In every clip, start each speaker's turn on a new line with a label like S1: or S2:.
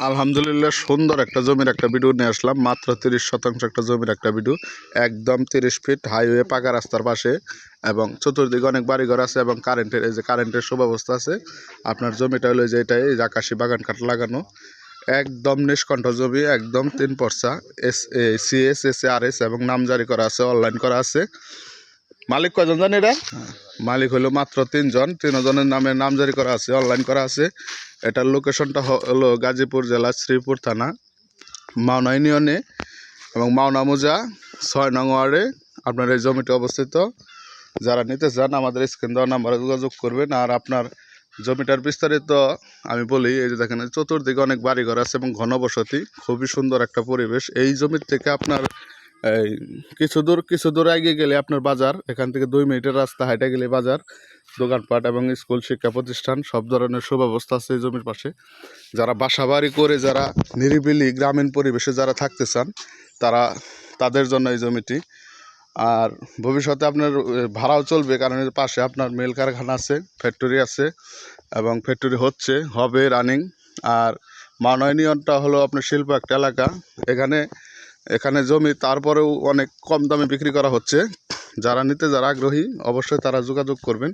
S1: আলহামদুলিল্লাহ, সুন্দর একটা জমির একটা ভিডিও নিয়ে আসলাম। মাত্র তিরিশ শতাংশ একটা জমির একটা ভিডিও। একদম তিরিশ ফিট হাইওয়ে, পাকা রাস্তার পাশে এবং চতুর্দিকে অনেক বাড়িঘর আছে এবং কারেন্টের, এই যে কারেন্টের সুব্যবস্থা আছে। আপনার জমিটা হলো যে এটাই, এই আকাশি বাগান কাঠ লাগানো। একদম নিষ্কণ্ঠ জমি, একদম তিন পর্সা S CS S R S এবং নাম জারি করা আছে, অনলাইন করা আছে। মালিক কয়জন জানি এটা? মালিক হলো মাত্র তিনজন। তিনজনের নামে নামজারি করা আছে অনলাইন করা আছে। এটার লোকেশনটা হলো গাজীপুর জেলা শ্রীপুর থানা, মাওনা ইউনিয়নে এবং মাওনা মোজা, ছয় নং ওয়ার্ডে। আপনার এই জমিটি অবস্থিত। যারা নিতে চান, আমাদের স্ক্রিন দেওয়া নাম্বারে যোগাযোগ করবেন। আর আপনার জমিটার বিস্তারিত আমি বলি, এই যে দেখেন, চতুর্দিকে অনেক বাড়িঘর আছে এবং ঘনবসতি। খুবই সুন্দর একটা পরিবেশ। এই জমির থেকে আপনার এই, কিছু দূর কিছু দূর এগিয়ে গেলে আপনার বাজার, এখান থেকে দুই মিনিটের রাস্তা হাইটে গেলে বাজার, দোকানপাট এবং স্কুল শিক্ষা প্রতিষ্ঠান, সব ধরনের সুব্যবস্থা আছে এই জমির পাশে। যারা বাসা বাড়ি করে, যারা নিরিবিলি গ্রামীণ পরিবেশে যারা থাকতে চান, তারা তাদের জন্য এই জমিটি। আর ভবিষ্যতে আপনার ভাড়াও চলবে, কারণ এর পাশে আপনার মিল কারখানা আছে, ফ্যাক্টরি আছে, এবং ফ্যাক্টরি হচ্ছে, হবে রানিং। আর মানয়নিয়নটা হলো আপনার শিল্প একটা এলাকা। এখানে এখানে জমি তারপরেও অনেক কম দামে বিক্রি করা হচ্ছে। যারা নিতে, যারা আগ্রহী, অবশ্যই তারা যোগাযোগ করবেন।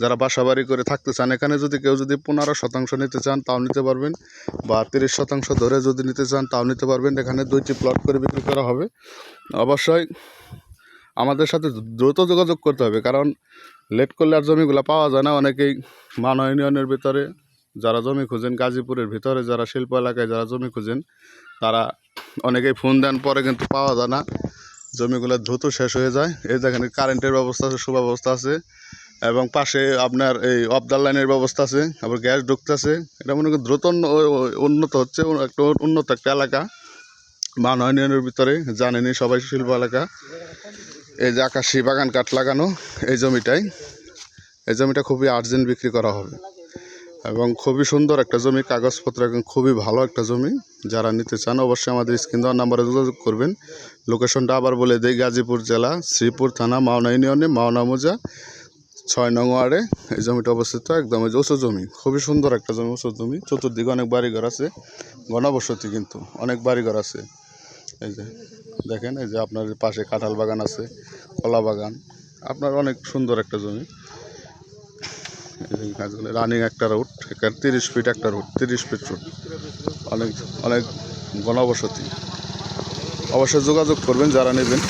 S1: যারা বাসাবাড়ি করে থাকতে চান, এখানে যদি কেউ যদি পনেরো শতাংশ নিতে চান, তাও নিতে পারবেন। বা তিরিশ শতাংশ ধরে যদি নিতে চান, তাও নিতে পারবেন। এখানে দুইটি প্লট করে বিক্রি করা হবে। অবশ্যই আমাদের সাথে দ্রুত যোগাযোগ করতে হবে, কারণ লেট করলে আর জমিগুলো পাওয়া যায় না। অনেকেই মান ইউনিয়নের ভিতরে, যারা জমি খুঁজেন, গাজীপুরের ভিতরে, যারা শিল্প এলাকায় যারা জমি খুঁজেন, তারা অনেকেই ফোন দেন, পরে কিন্তু পাওয়া যায় না। জমিগুলো দ্রুত শেষ হয়ে যায়। এই দেখেন কারেন্টের ব্যবস্থা আছে, সুব্যবস্থা আছে। এবং পাশে আপনার এই অবদার লাইনের ব্যবস্থা আছে, আবার গ্যাস ঢুকতেছে। এটা মনে করি দ্রুত উন্নত হচ্ছে, একটা উন্নত একটা এলাকা। মান ইউনিয়নের ভিতরে জানেনি সবাই শিল্প এলাকা। এই যে আকাশি বাগান কাঠ লাগানো, এই জমিটাই। এই জমিটা খুবই আর্জেন্ট বিক্রি করা হবে। এবং খুবই সুন্দর একটা জমি, কাগজপত্র এবং খুবই ভালো একটা জমি। যারা নিতে চান অবশ্যই আমাদের স্ক্রিন দেওয়ার নাম্বারে যোগাযোগ করবেন। লোকেশনটা আবার বলে দেই, গাজীপুর জেলা, শ্রীপুর থানা, মাওনা ইউনিয়নে, মাওনা মোজা, ছয় নং ওয়ার্ডে। এই জমিটা অবস্থিত একদম উঁচু জমি, খুবই সুন্দর একটা জমি, উঁচু জমি। চতুর্দিকে অনেক বাড়িঘর আছে, ঘনবসতি কিন্তু অনেক বাড়িঘর আছে। এই যে দেখেন, এই যে আপনার পাশে কাঁঠাল বাগান আছে, কলা বাগান। আপনার অনেক সুন্দর একটা জমি। রানিং একটা রুট এখানে তিরিশ ফিট একটা রুট তিরিশ ফিট রুট অনেক অনেক গণবসতি। অবশ্যই যোগাযোগ করবেন, যারা নেবেন।